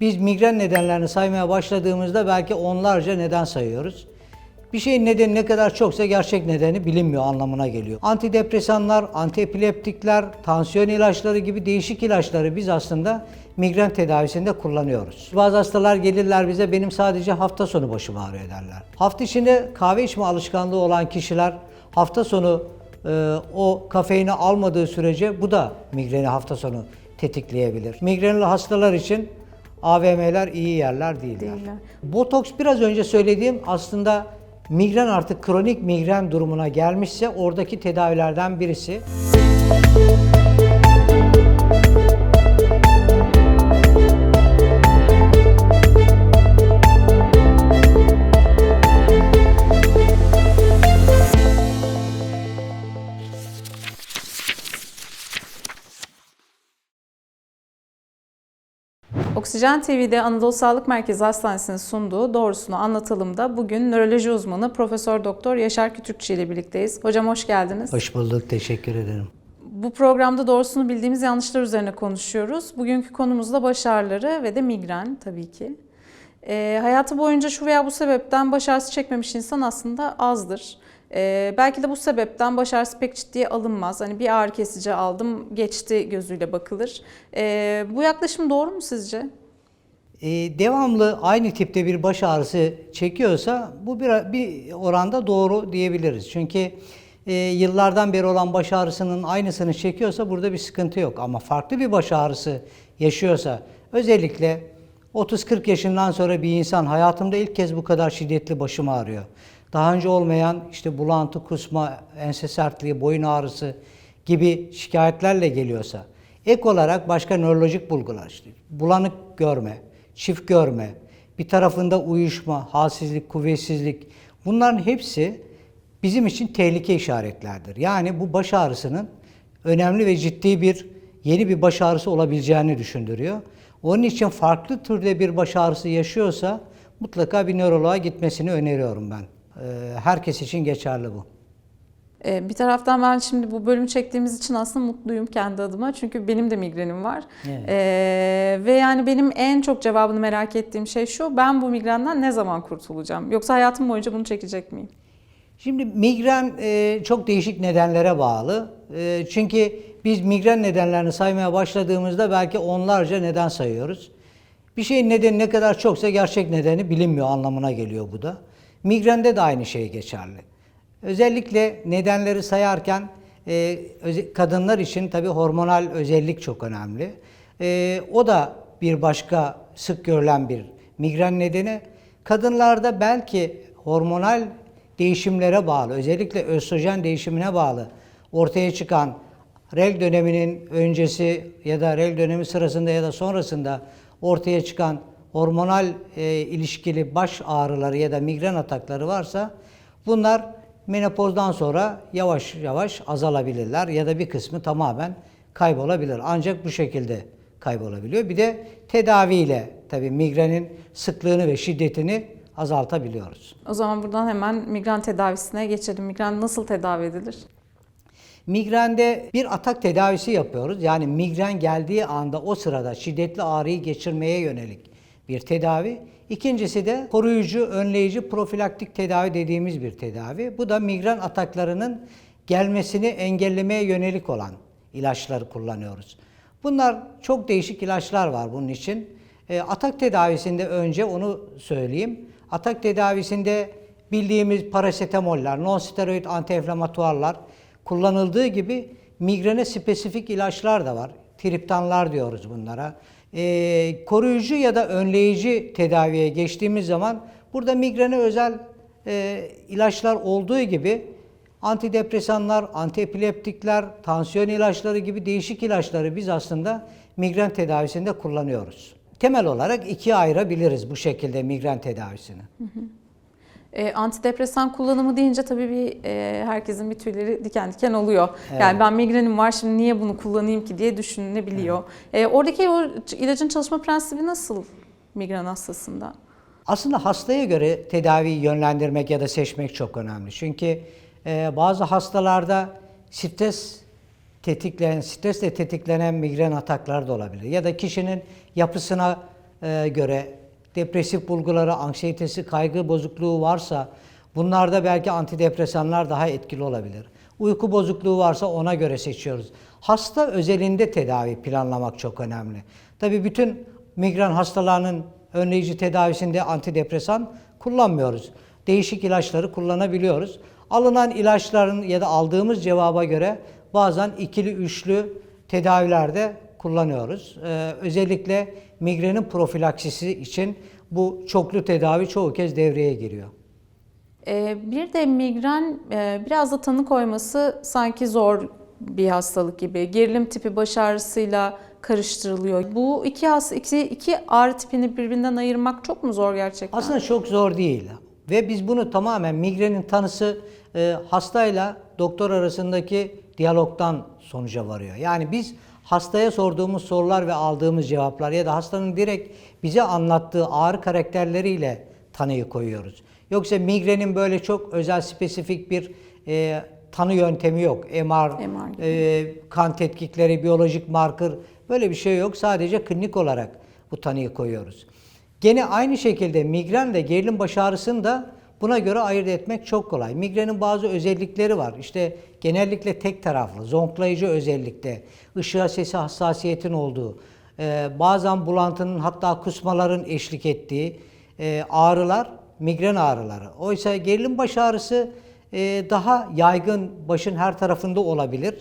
Biz migren nedenlerini saymaya başladığımızda belki onlarca neden sayıyoruz. Bir şeyin nedeni ne kadar çoksa gerçek nedeni bilinmiyor anlamına geliyor. Antidepresanlar, antiepileptikler, tansiyon ilaçları gibi değişik ilaçları biz aslında migren tedavisinde kullanıyoruz. Bazı hastalar gelirler bize benim sadece hafta sonu başım ağrıyor derler. Hafta içinde kahve içme alışkanlığı olan kişiler hafta sonu e, o kafeini almadığı sürece bu da migreni hafta sonu tetikleyebilir. Migrenli hastalar için AVM'ler iyi yerler değiller. Değiller. Botoks biraz önce söylediğim aslında migren artık kronik migren durumuna gelmişse oradaki tedavilerden birisi. Oksijen TV'de Anadolu Sağlık Merkezi Hastanesi'nin sunduğu Doğrusunu Anlatalım da bugün nöroloji uzmanı Profesör Doktor Yaşar Kütükçü ile birlikteyiz. Hocam hoş geldiniz. Hoş bulduk, teşekkür ederim. Bu programda doğrusunu bildiğimiz yanlışlar üzerine konuşuyoruz. Bugünkü konumuz da baş ağrıları ve de migren tabii ki. Ee, hayatı boyunca şu veya bu sebepten baş ağrısı çekmemiş insan aslında azdır. Ee, belki de bu sebepten baş ağrısı pek ciddiye alınmaz. Hani bir ağrı kesici aldım geçti gözüyle bakılır. Ee, bu yaklaşım doğru mu sizce? Ee, devamlı aynı tipte bir baş ağrısı çekiyorsa bu bir, bir oranda doğru diyebiliriz. Çünkü e, yıllardan beri olan baş ağrısının aynısını çekiyorsa burada bir sıkıntı yok. Ama farklı bir baş ağrısı yaşıyorsa özellikle 30-40 yaşından sonra bir insan hayatımda ilk kez bu kadar şiddetli başım ağrıyor. Daha önce olmayan işte bulantı, kusma, ense sertliği, boyun ağrısı gibi şikayetlerle geliyorsa ek olarak başka nörolojik bulgular işte bulanık görme, çift görme, bir tarafında uyuşma, halsizlik, kuvvetsizlik bunların hepsi bizim için tehlike işaretlerdir. Yani bu baş ağrısının önemli ve ciddi bir yeni bir baş ağrısı olabileceğini düşündürüyor. Onun için farklı türde bir baş ağrısı yaşıyorsa mutlaka bir nöroloğa gitmesini öneriyorum ben. Ee, Herkes için geçerli bu. Ee, Bir taraftan ben şimdi bu bölümü çektiğimiz için aslında mutluyum kendi adıma. Çünkü benim de migrenim var. Evet. Ee, ve yani benim en çok cevabını merak ettiğim şey şu. Ben bu migrenden ne zaman kurtulacağım? Yoksa hayatım boyunca bunu çekecek miyim? Şimdi migren e, çok değişik nedenlere bağlı. E, çünkü biz migren nedenlerini saymaya başladığımızda belki onlarca neden sayıyoruz. Bir şeyin nedeni ne kadar çoksa gerçek nedeni bilinmiyor anlamına geliyor bu da. Migrende de aynı şey geçerli. Özellikle nedenleri sayarken e, kadınlar için tabii hormonal özellik çok önemli. E, o da bir başka sık görülen bir migren nedeni. Kadınlarda belki hormonal değişimlere bağlı, özellikle östrojen değişimine bağlı ortaya çıkan rel döneminin öncesi ya da rel dönemi sırasında ya da sonrasında ortaya çıkan hormonal e, ilişkili baş ağrıları ya da migren atakları varsa bunlar menopozdan sonra yavaş yavaş azalabilirler ya da bir kısmı tamamen kaybolabilir. Ancak bu şekilde kaybolabiliyor. Bir de tedaviyle tabii migrenin sıklığını ve şiddetini azaltabiliyoruz. O zaman buradan hemen migren tedavisine geçelim. Migren nasıl tedavi edilir? Migrende bir atak tedavisi yapıyoruz. Yani migren geldiği anda o sırada şiddetli ağrıyı geçirmeye yönelik bir tedavi. İkincisi de koruyucu, önleyici, profilaktik tedavi dediğimiz bir tedavi. Bu da migren ataklarının gelmesini engellemeye yönelik olan ilaçları kullanıyoruz. Bunlar çok değişik ilaçlar var bunun için. E, atak tedavisinde önce onu söyleyeyim. Atak tedavisinde bildiğimiz parasetamoller, non-steroid antiinflamatuarlar kullanıldığı gibi migrene spesifik ilaçlar da var. Triptanlar diyoruz bunlara. E, koruyucu ya da önleyici tedaviye geçtiğimiz zaman burada migrene özel e, ilaçlar olduğu gibi antidepresanlar, antiepileptikler, tansiyon ilaçları gibi değişik ilaçları biz aslında migren tedavisinde kullanıyoruz. Temel olarak ikiye ayırabiliriz bu şekilde migren tedavisini. E, antidepresan kullanımı deyince tabii bir e, herkesin bir tüyleri diken diken oluyor. Yani ben migrenim var şimdi niye bunu kullanayım ki diye düşünülebiliyor. E, oradaki o ilacın çalışma prensibi nasıl migren hastasında? Aslında hastaya göre tedaviyi yönlendirmek ya da seçmek çok önemli. Çünkü e, bazı hastalarda stres tetikleyen, stresle tetiklenen migren ataklar da olabilir. Ya da kişinin yapısına e, göre depresif bulguları, anksiyetesi, kaygı bozukluğu varsa bunlarda belki antidepresanlar daha etkili olabilir. Uyku bozukluğu varsa ona göre seçiyoruz. Hasta özelinde tedavi planlamak çok önemli. Tabii bütün migren hastalarının önleyici tedavisinde antidepresan kullanmıyoruz. Değişik ilaçları kullanabiliyoruz. Alınan ilaçların ya da aldığımız cevaba göre bazen ikili üçlü tedavilerde kullanıyoruz. Ee, özellikle migrenin profilaksisi için bu çoklu tedavi çoğu kez devreye giriyor. Ee, Bir de migren e, biraz da tanı koyması sanki zor bir hastalık gibi. Gerilim tipi baş ağrısıyla karıştırılıyor. Bu iki, has, iki, iki ağrı tipini birbirinden ayırmak çok mu zor gerçekten? Aslında çok zor değil. Ve biz bunu tamamen migrenin tanısı e, hastayla doktor arasındaki diyalogdan sonuca varıyor. Yani biz hastaya sorduğumuz sorular ve aldığımız cevaplar ya da hastanın direkt bize anlattığı ağrı karakterleriyle tanıyı koyuyoruz. Yoksa migrenin böyle çok özel spesifik bir e, tanı yöntemi yok. MR, MR e, kan tetkikleri, biyolojik marker böyle bir şey yok. Sadece klinik olarak bu tanıyı koyuyoruz. Gene aynı şekilde migren ve gerilim baş ağrısını da buna göre ayırt etmek çok kolay. Migrenin bazı özellikleri var. İşte genellikle tek taraflı, zonklayıcı özellikte, ışığa sesi hassasiyetin olduğu, e, bazen bulantının hatta kusmaların eşlik ettiği e, ağrılar migren ağrıları. Oysa gerilim baş ağrısı e, daha yaygın başın her tarafında olabilir.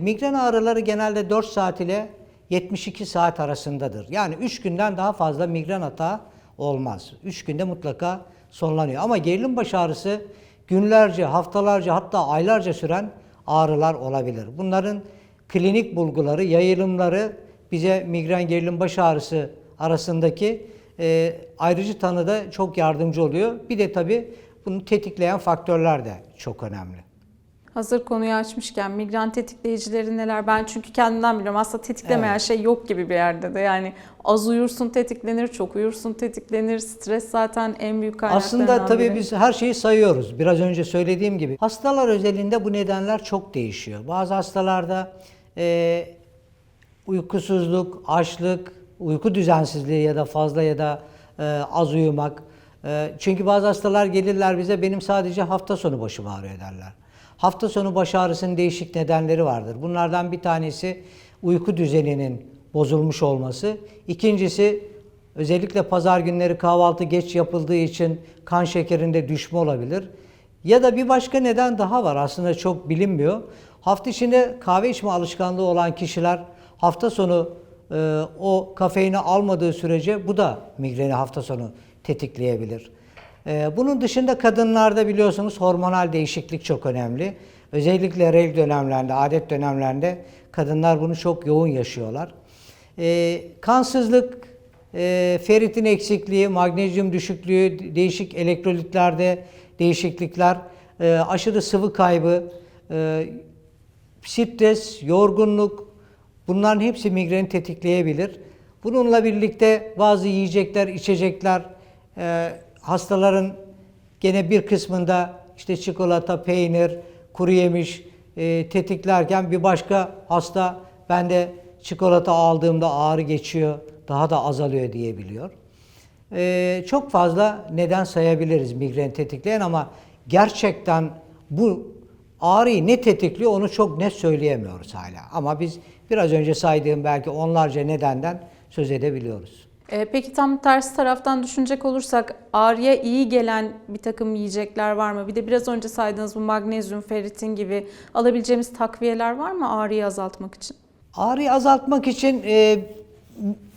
Migren ağrıları genelde 4 saat ile 72 saat arasındadır. Yani 3 günden daha fazla migren atağı olmaz. 3 günde mutlaka sonlanıyor. Ama gerilim baş ağrısı günlerce, haftalarca hatta aylarca süren ağrılar olabilir. Bunların klinik bulguları, yayılımları bize migren gerilim baş ağrısı arasındaki e, ayrıcı tanıda çok yardımcı oluyor. Bir de tabii bunu tetikleyen faktörler de çok önemli. Hazır konuyu açmışken migren tetikleyicileri neler? Ben çünkü kendimden biliyorum. Aslında tetiklemeyen Evet. şey yok gibi bir yerde de. Yani az uyursun tetiklenir, çok uyursun tetiklenir. Stres zaten en büyük kaynaklarından Aslında tabii biri. biz her şeyi sayıyoruz. Biraz önce söylediğim gibi. Hastalar özelinde bu nedenler çok değişiyor. Bazı hastalarda e, uykusuzluk, açlık, uyku düzensizliği ya da fazla ya da e, az uyumak. E, çünkü bazı hastalar gelirler bize benim sadece hafta sonu başım ağrıyor derler. Hafta sonu baş ağrısının değişik nedenleri vardır. Bunlardan bir tanesi uyku düzeninin bozulmuş olması. İkincisi özellikle pazar günleri kahvaltı geç yapıldığı için kan şekerinde düşme olabilir. Ya da bir başka neden daha var aslında çok bilinmiyor. Hafta içinde kahve içme alışkanlığı olan kişiler hafta sonu e, o kafeini almadığı sürece bu da migreni hafta sonu tetikleyebilir. E, bunun dışında kadınlarda biliyorsunuz hormonal değişiklik çok önemli. Özellikle reg dönemlerinde, adet dönemlerinde kadınlar bunu çok yoğun yaşıyorlar. E, kansızlık, e, feritin eksikliği, magnezyum düşüklüğü, değişik elektrolitlerde değişiklikler, e, aşırı sıvı kaybı, e, stres, yorgunluk bunların hepsi migreni tetikleyebilir. Bununla birlikte bazı yiyecekler, içecekler hastaların gene bir kısmında işte çikolata, peynir, kuru yemiş e, tetiklerken bir başka hasta ben de çikolata aldığımda ağrı geçiyor, daha da azalıyor diyebiliyor. Ee, çok fazla neden sayabiliriz migren tetikleyen ama gerçekten bu ağrıyı ne tetikliyor onu çok net söyleyemiyoruz hala. Ama biz biraz önce saydığım belki onlarca nedenden söz edebiliyoruz. E, peki tam tersi taraftan düşünecek olursak ağrıya iyi gelen bir takım yiyecekler var mı? Bir de biraz önce saydığınız bu magnezyum, feritin gibi alabileceğimiz takviyeler var mı ağrıyı azaltmak için? Ağrıyı azaltmak için e,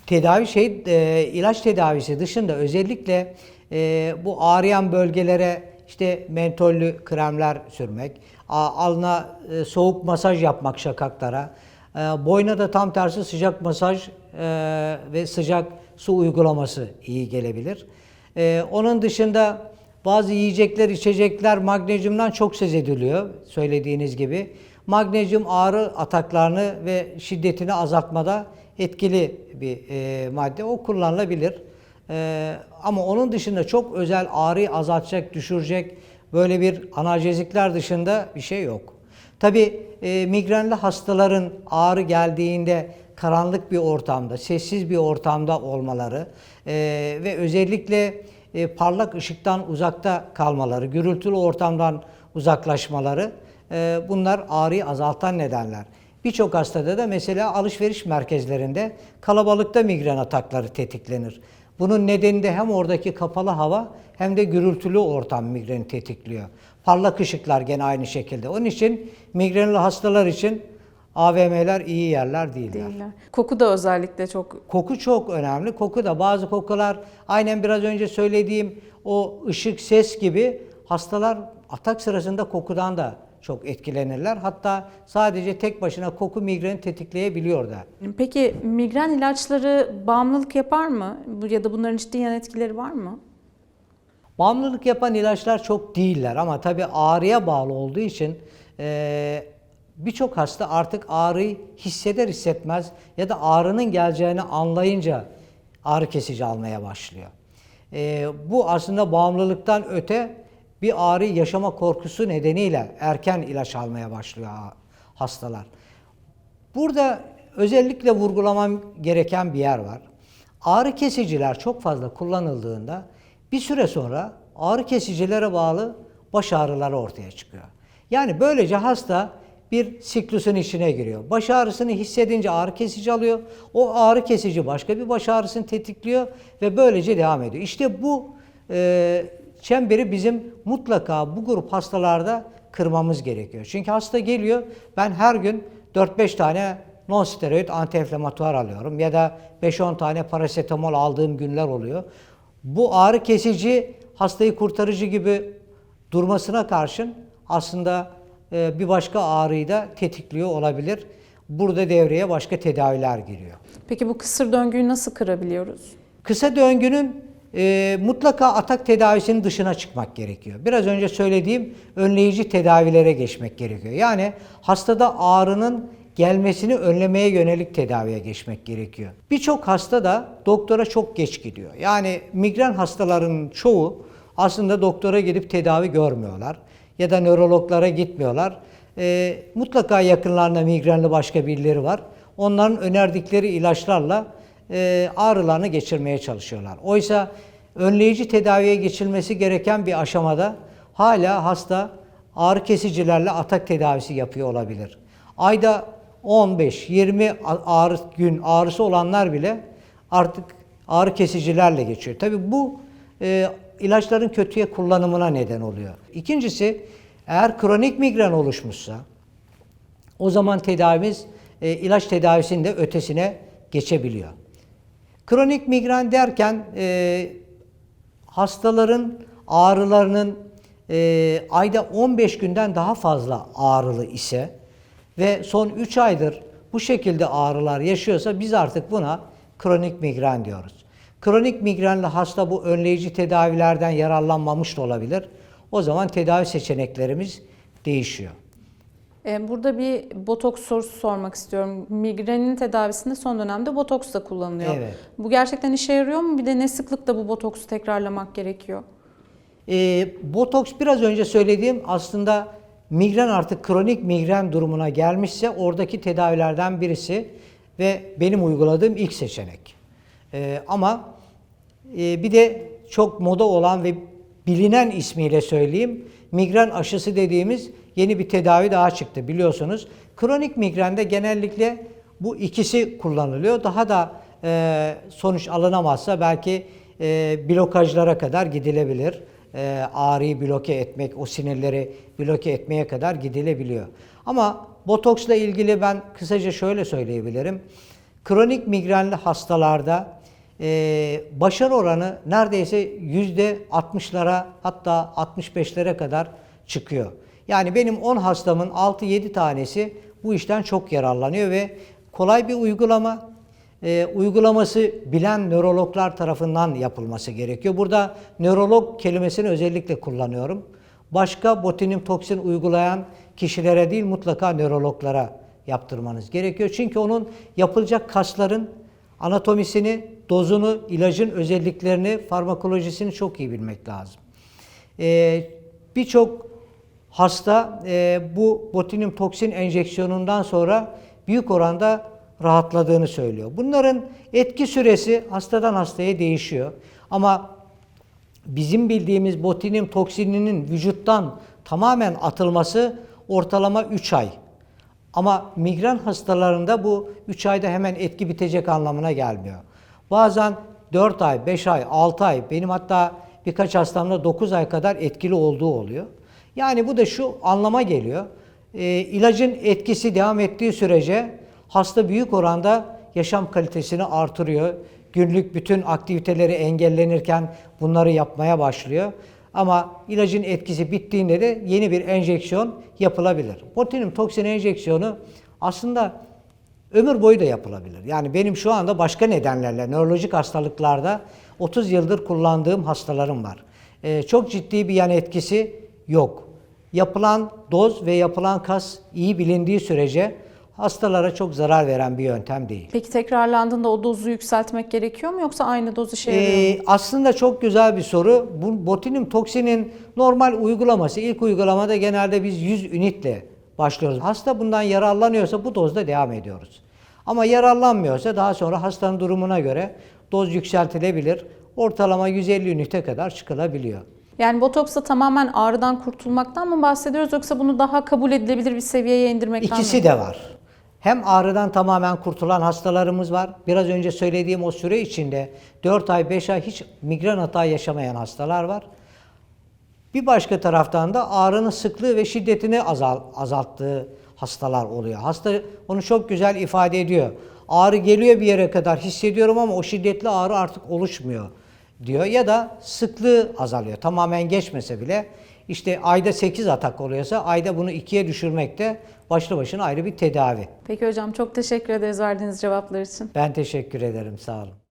tedavi şey e, ilaç tedavisi dışında özellikle e, bu ağrıyan bölgelere işte mentollü kremler sürmek, a- alına e, soğuk masaj yapmak şakaklara, e, boyna da tam tersi sıcak masaj e, ve sıcak su uygulaması iyi gelebilir. E, onun dışında bazı yiyecekler, içecekler magnezyumdan çok söz ediliyor söylediğiniz gibi. Magnezyum ağrı ataklarını ve şiddetini azaltmada etkili bir e, madde. O kullanılabilir. E, ama onun dışında çok özel ağrıyı azaltacak, düşürecek böyle bir analjezikler dışında bir şey yok. Tabi e, migrenli hastaların ağrı geldiğinde karanlık bir ortamda, sessiz bir ortamda olmaları e, ve özellikle e, parlak ışıktan uzakta kalmaları, gürültülü ortamdan uzaklaşmaları e, bunlar ağrıyı azaltan nedenler. Birçok hastada da mesela alışveriş merkezlerinde kalabalıkta migren atakları tetiklenir. Bunun nedeni de hem oradaki kapalı hava hem de gürültülü ortam migreni tetikliyor. Parlak ışıklar gene aynı şekilde. Onun için migrenli hastalar için AVM'ler iyi yerler değiller. Değiller. Koku da özellikle çok Koku çok önemli. Koku da bazı kokular aynen biraz önce söylediğim o ışık, ses gibi hastalar atak sırasında kokudan da çok etkilenirler. Hatta sadece tek başına koku migreni tetikleyebiliyor da. Peki migren ilaçları bağımlılık yapar mı? Ya da bunların ciddi yan etkileri var mı? Bağımlılık yapan ilaçlar çok değiller ama tabii ağrıya bağlı olduğu için eee, birçok hasta artık ağrıyı hisseder hissetmez ya da ağrının geleceğini anlayınca ağrı kesici almaya başlıyor. Eee, bu aslında bağımlılıktan öte bir ağrı yaşama korkusu nedeniyle erken ilaç almaya başlıyor ha- hastalar. Burada özellikle vurgulamam gereken bir yer var. Ağrı kesiciler çok fazla kullanıldığında bir süre sonra ağrı kesicilere bağlı baş ağrıları ortaya çıkıyor. Yani böylece hasta bir siklusun içine giriyor. Baş ağrısını hissedince ağrı kesici alıyor. O ağrı kesici başka bir baş ağrısını tetikliyor ve böylece devam ediyor. İşte bu e, çemberi bizim mutlaka bu grup hastalarda kırmamız gerekiyor. Çünkü hasta geliyor ben her gün 4-5 tane non-steroid antiinflamatuar alıyorum ya da 5-10 tane parasetamol aldığım günler oluyor. Bu ağrı kesici hastayı kurtarıcı gibi durmasına karşın aslında bir başka ağrıyı da tetikliyor olabilir. Burada devreye başka tedaviler giriyor. Peki bu kısır döngüyü nasıl kırabiliyoruz? Kısa döngünün e, mutlaka atak tedavisinin dışına çıkmak gerekiyor. Biraz önce söylediğim önleyici tedavilere geçmek gerekiyor. Yani hastada ağrının gelmesini önlemeye yönelik tedaviye geçmek gerekiyor. Birçok hasta da doktora çok geç gidiyor. Yani migren hastalarının çoğu aslında doktora gidip tedavi görmüyorlar ya da nörologlara gitmiyorlar. E, mutlaka yakınlarında migrenli başka birileri var. Onların önerdikleri ilaçlarla e, ağrılarını geçirmeye çalışıyorlar. Oysa önleyici tedaviye geçilmesi gereken bir aşamada hala hasta ağrı kesicilerle atak tedavisi yapıyor olabilir. Ayda 15-20 ağrı, gün ağrısı olanlar bile artık ağrı kesicilerle geçiyor. Tabii bu e, ilaçların kötüye kullanımına neden oluyor. İkincisi eğer kronik migren oluşmuşsa o zaman tedavimiz e, ilaç tedavisinin de ötesine geçebiliyor. Kronik migren derken e, hastaların ağrılarının e, ayda 15 günden daha fazla ağrılı ise ve son 3 aydır bu şekilde ağrılar yaşıyorsa biz artık buna kronik migren diyoruz. Kronik migrenli hasta bu önleyici tedavilerden yararlanmamış da olabilir. O zaman tedavi seçeneklerimiz değişiyor. Ee, Burada bir botoks sorusu sormak istiyorum. Migrenin tedavisinde son dönemde botoks da kullanılıyor. Evet. Bu gerçekten işe yarıyor mu? Bir de ne sıklıkta bu botoksu tekrarlamak gerekiyor? E, botoks biraz önce söylediğim aslında migren artık kronik migren durumuna gelmişse oradaki tedavilerden birisi ve benim uyguladığım ilk seçenek. E, ama e, bir de çok moda olan ve bilinen ismiyle söyleyeyim migren aşısı dediğimiz yeni bir tedavi daha çıktı biliyorsunuz. Kronik migrende genellikle bu ikisi kullanılıyor. Daha da e, sonuç alınamazsa belki e, blokajlara kadar gidilebilir. E, ağrıyı bloke etmek, o sinirleri bloke etmeye kadar gidilebiliyor. Ama botoksla ilgili ben kısaca şöyle söyleyebilirim. Kronik migrenli hastalarda e, başarı oranı neredeyse yüzde 60'lara hatta 65'lere kadar çıkıyor. Yani benim 10 hastamın 6-7 tanesi bu işten çok yararlanıyor ve kolay bir uygulama, e, uygulaması bilen nörologlar tarafından yapılması gerekiyor. Burada nörolog kelimesini özellikle kullanıyorum. Başka botulinum toksin uygulayan kişilere değil mutlaka nörologlara yaptırmanız gerekiyor. Çünkü onun yapılacak kasların anatomisini, dozunu, ilacın özelliklerini, farmakolojisini çok iyi bilmek lazım. Ee, Birçok hasta e, bu botulinum toksin enjeksiyonundan sonra büyük oranda rahatladığını söylüyor. Bunların etki süresi hastadan hastaya değişiyor. Ama bizim bildiğimiz botulinum toksininin vücuttan tamamen atılması ortalama 3 ay. Ama migren hastalarında bu 3 ayda hemen etki bitecek anlamına gelmiyor. Bazen 4 ay, 5 ay, 6 ay, benim hatta birkaç hastamda 9 ay kadar etkili olduğu oluyor. Yani bu da şu anlama geliyor. Ee, ilacın etkisi devam ettiği sürece hasta büyük oranda yaşam kalitesini artırıyor. Günlük bütün aktiviteleri engellenirken bunları yapmaya başlıyor. Ama ilacın etkisi bittiğinde de yeni bir enjeksiyon yapılabilir. Botulinum toksin enjeksiyonu aslında ömür boyu da yapılabilir. Yani benim şu anda başka nedenlerle nörolojik hastalıklarda 30 yıldır kullandığım hastalarım var. Ee, çok ciddi bir yan etkisi yok. Yapılan doz ve yapılan kas iyi bilindiği sürece hastalara çok zarar veren bir yöntem değil. Peki tekrarlandığında o dozu yükseltmek gerekiyor mu yoksa aynı doz işe yarıyor mu? Ee, aslında çok güzel bir soru. Bu botulinum toksinin normal uygulaması, ilk uygulamada genelde biz 100 ünitle başlıyoruz. Hasta bundan yararlanıyorsa bu dozda devam ediyoruz. Ama yararlanmıyorsa daha sonra hastanın durumuna göre doz yükseltilebilir. Ortalama 150 ünite kadar çıkılabiliyor. Yani botoksla tamamen ağrıdan kurtulmaktan mı bahsediyoruz yoksa bunu daha kabul edilebilir bir seviyeye indirmekten İkisi mi? de var. Hem ağrıdan tamamen kurtulan hastalarımız var. Biraz önce söylediğim o süre içinde 4 ay 5 ay hiç migren hata yaşamayan hastalar var. Bir başka taraftan da ağrının sıklığı ve şiddetini azal, azalttığı hastalar oluyor. Hasta onu çok güzel ifade ediyor. Ağrı geliyor bir yere kadar hissediyorum ama o şiddetli ağrı artık oluşmuyor diyor. Ya da sıklığı azalıyor. Tamamen geçmese bile işte ayda 8 atak oluyorsa ayda bunu ikiye düşürmek de başlı başına ayrı bir tedavi. Peki hocam çok teşekkür ederiz verdiğiniz cevaplar için. Ben teşekkür ederim. Sağ olun.